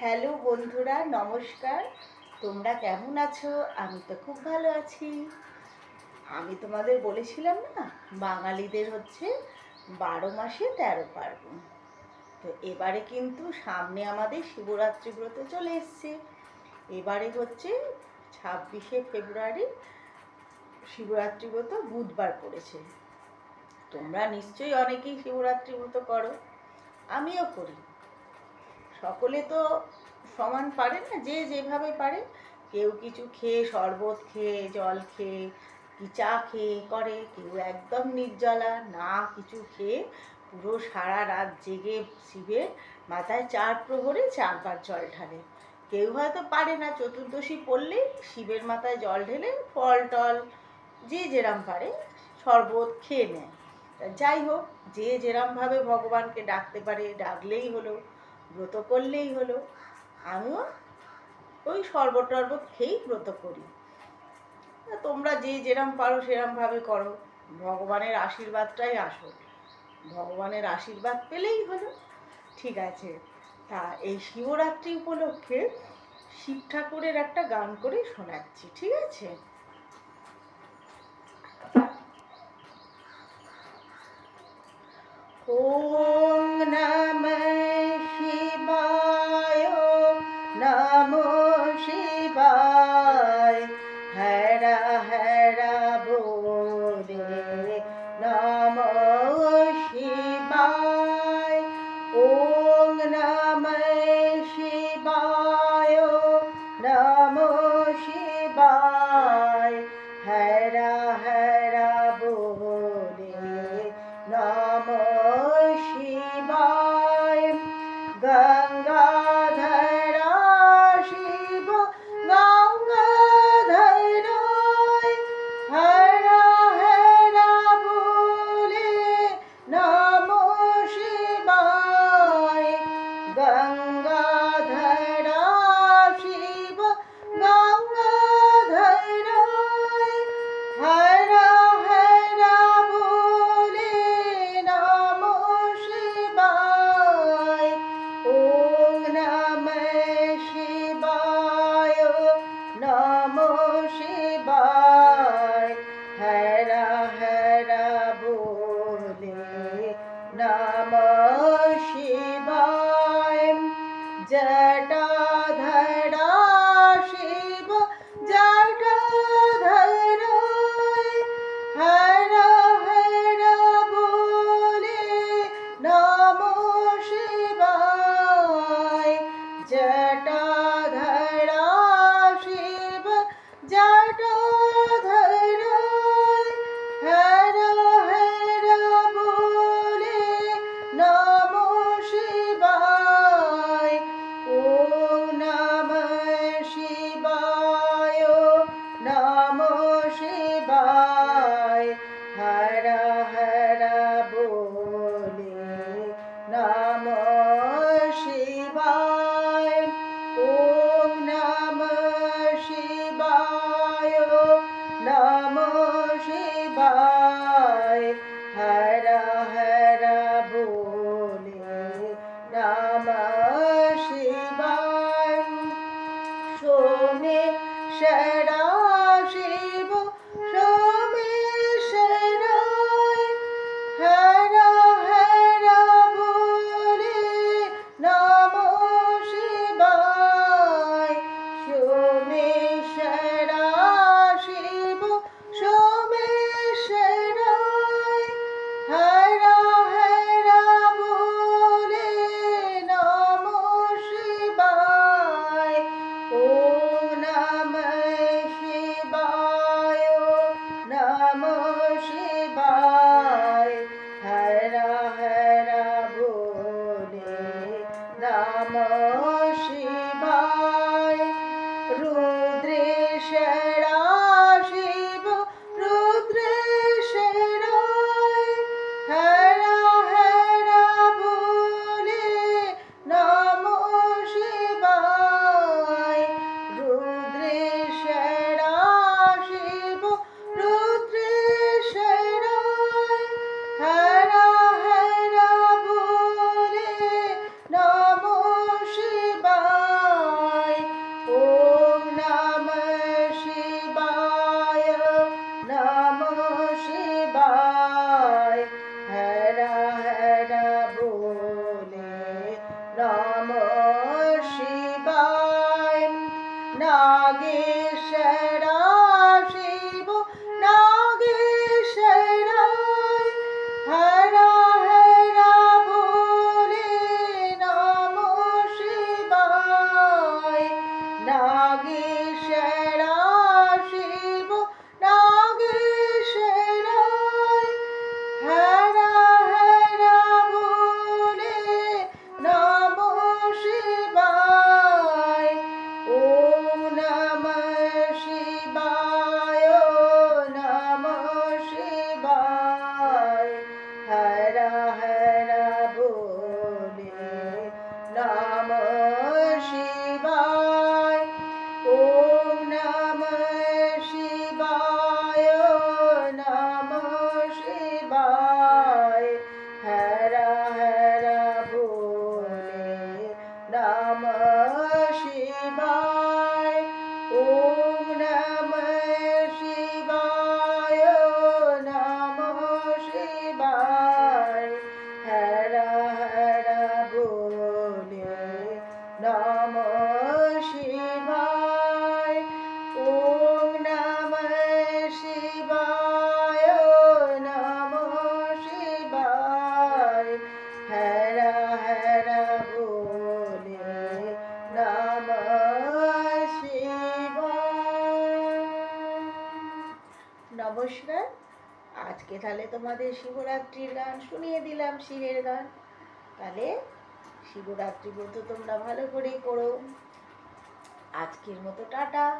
Hello বন্ধুরা, নমস্কার। তোমরা কেমন আছো? আমি তো খুব ভালো আছি। আমি তোমাদের বলেছিলাম না, বাঙালিদের হচ্ছে বারো মাসে তেরো পার্বণ। তো এবারে কিন্তু সামনে আমাদের শিবরাত্রি ব্রত চলে এসছে। এবারে হচ্ছে ছাব্বিশে ফেব্রুয়ারি শিবরাত্রি ব্রত বুধবার পড়েছে। তোমরা নিশ্চয়ই অনেকেই শিবরাত্রি ব্রত করো। আমিও করি। সকলে তো সমান পারে না, যে যেভাবে পারে, কেউ কিছু খেয়ে শরবত খেয়ে, জল খেয়ে, কি চা খেয়ে করে, কেউ একদম নির্জলা, না কিছু খেয়ে পুরো সারা রাত জেগে শিবের মাথায় চার প্রহরে চারবার জল ঢালে। কেউ হয়তো পারে না, চতুর্দশী পড়লেই শিবের মাথায় জল ঢেলে ফল টল, যে যেরাম পারে শরবত খেয়ে নেয়। যাই হোক, যে যেরমভাবে ভগবানকে ডাকতে পারে, ডাকলেই হলো। ব্রত করলেই হলো। আমিও ওই শরবত টরবত খেয়েই ব্রত করি। তোমরা যে যেরম পারো সেরমভাবে করো। ভগবানের আশীর্বাদটাই আসো ভগবানের আশীর্বাদ পেলেই হলো। ঠিক আছে। তা এই শিবরাত্রি উপলক্ষে শিব ঠাকুরের একটা গান করে শোনাচ্ছি, ঠিক আছে? ওম শিবায়। হরা হরা বলে নমো শিবায়। ওম নমঃ শিবায় নমো শিবায়। হরা হরা বলে নমো শিবায়। গঙ্গাধরা ஷே গায় হেরা হেরা বলে রাম শিবায়। নাগেশ্বরা শিব হেরা নাগে নম শিবায় ওম নম শিবায় নম শিবায় হরা হরা নমস্কার। আজকে তাহলে তোমাদের শিবরাত্রির গান শুনিয়ে দিলাম, শিবের গান। তাহলে শিবরাত্রি ব্রত তোমরা ভালো করেই করো। আজকের মতো টাটা।